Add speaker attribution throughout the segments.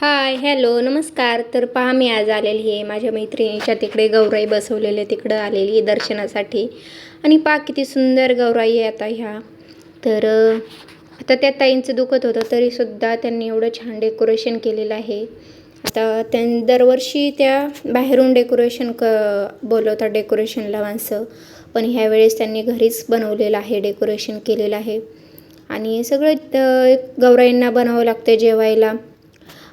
Speaker 1: Hi hello नमस्कार. तर पहा मी आज आलेली आहे माझ्या मैत्रिणीच्या तिकडे. गौराई बसवलेले तिकडं आलेली आहे दर्शनासाठी. आणि पहा किती सुंदर गौराई आहे आता ह्या. तर आता त्या ताईंचं दुखत होतं तरीसुद्धा त्यांनी एवढं छान डेकोरेशन केलेलं आहे. आता त्यां दरवर्षी त्या बाहेरून डेकोरेशन क बोलवतात डेकोरेशनला माणसं. पण ह्यावेळेस त्यांनी घरीच बनवलेलं आहे डेकोरेशन केलेलं आहे. आणि सगळं गौराईंना बनावं लागतं जेवायला.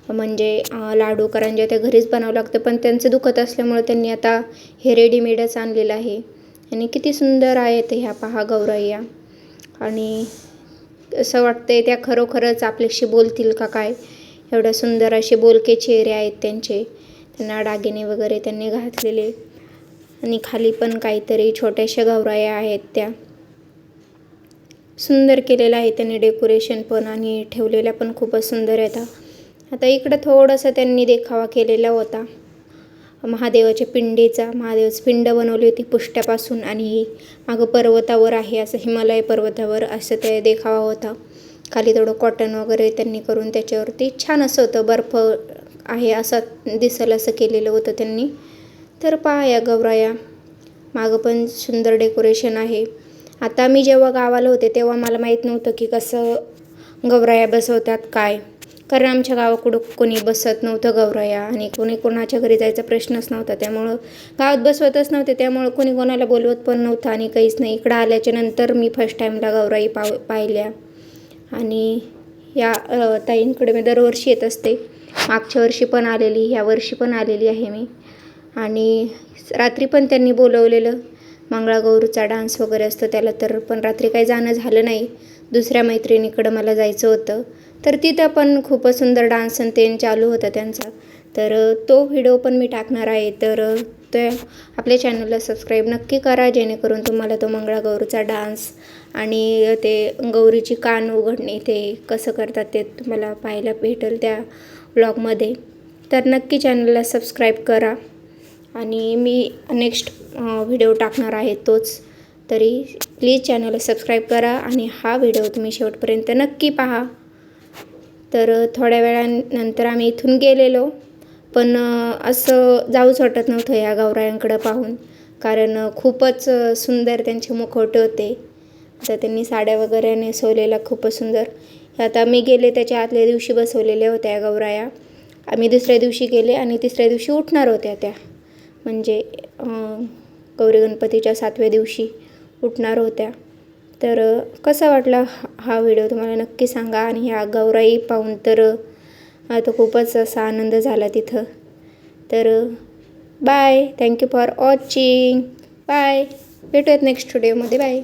Speaker 1: म्हणजे लाडू करंज्या त्या घरीच बनावं लागतं पण त्यांचं दुखत असल्यामुळे त्यांनी आता हे रेडीमेडच आणलेलं आहे. आणि किती सुंदर आहेत ह्या पहा गौरय्या. आणि असं वाटतंय त्या खरोखरच आपल्याशी बोलतील का काय? एवढ्या सुंदर असे बोलके चेहरे आहेत त्यांचे. त्यांना दागिने वगैरे त्यांनी घातलेले. आणि खाली पण काहीतरी छोट्याशा गौराया आहेत त्या. सुंदर केलेलं आहे त्यांनी डेकोरेशन पण आणि ठेवलेल्या पण खूपच सुंदर आहेत. आता इकडं थोडंसं त्यांनी देखावा केलेला होता. महादेवाच्या पिंडीचा महादेवाची पिंड बनवली होती पुष्ट्यापासून आणि मागं पर्वतावर आहे असं हिमालय पर्वतावर असं ते देखावा होता. खाली थोडं कॉटन वगैरे त्यांनी करून त्याच्यावरती छान असं होतं बर्फ आहे असं दिसेल असं केलेलं होतं त्यांनी. तर पाहाया गौराया मागं पण सुंदर डेकोरेशन आहे. आता मी जेव्हा गावाला होते तेव्हा मला माहीत नव्हतं की कसं गौराया बसवतात काय. कारण आमच्या गावाकडं कोणी बसत नव्हतं गौराया आणि कोणी कोणाच्या घरी जायचा प्रश्नच नव्हता. त्यामुळं गावात बसवतच नव्हते. त्यामुळं कोणी कोणाला बोलवत पण नव्हतं आणि काहीच नाही. इकडं आल्याच्यानंतर मी फर्स्ट टाईमला गौराई पाव पाहिल्या. आणि या ताईंकडे मी दरवर्षी येत असते. मागच्या वर्षी पण आलेली ह्या वर्षी पण आलेली आहे मी. आणि रात्री पण त्यांनी बोलवलेलं. मंगळागौरचा डान्स वगैरे असतं त्याला तर पण रात्री काही जाणं झालं नाही. दुसऱ्या मैत्रिणीकडं मला जायचं होतं. तर तिथं पण खूपच सुंदर डान्स आणि ते चालू होता त्यांचा. तर तो व्हिडिओ पण मी टाकणार आहे. तर ते आपल्या चॅनलला सबस्क्राईब नक्की करा जेणेकरून तुम्हाला तो मंगळागौरीचा डान्स आणि ते गौरीची कान उघडणे ते कसं करतात ते तुम्हाला पाहायला भेटेल त्या ब्लॉगमध्ये. तर नक्की चॅनलला सबस्क्राईब करा आणि मी नेक्स्ट व्हिडिओ टाकणार आहे तोच. तरी प्लीज चॅनलला सबस्क्राईब करा आणि हा व्हिडिओ तुम्ही शेवटपर्यंत नक्की पहा. तर थोड्या वेळानंतर आम्ही इथून गेलेलो. पण असं जाऊच वाटत नव्हतं या गौरायांकडं पाहून. कारण खूपच सुंदर त्यांचे मुखवटे होते. तर त्यांनी साड्या वगैरे नेसवलेल्या खूपच सुंदर. आता मी गेले त्याच्या आदल्या दिवशी बसवलेल्या होत्या या गौराया आम्ही दुसऱ्या दिवशी गेले आणि तिसऱ्या दिवशी उठणार होत्या त्या. म्हणजे गौरी गणपतीच्या सातव्या दिवशी उठणार होत्या. तर कसा वाटला हा- हा व्हिडिओ? तुम्हाला नक्की सांगा आणि ह्या गौराई पाहून तर आता खूपच असा आनंद झाला तिथं. तर bye thank you for watching bye भेटूयात नेक्स्ट व्हिडिओमध्ये बाय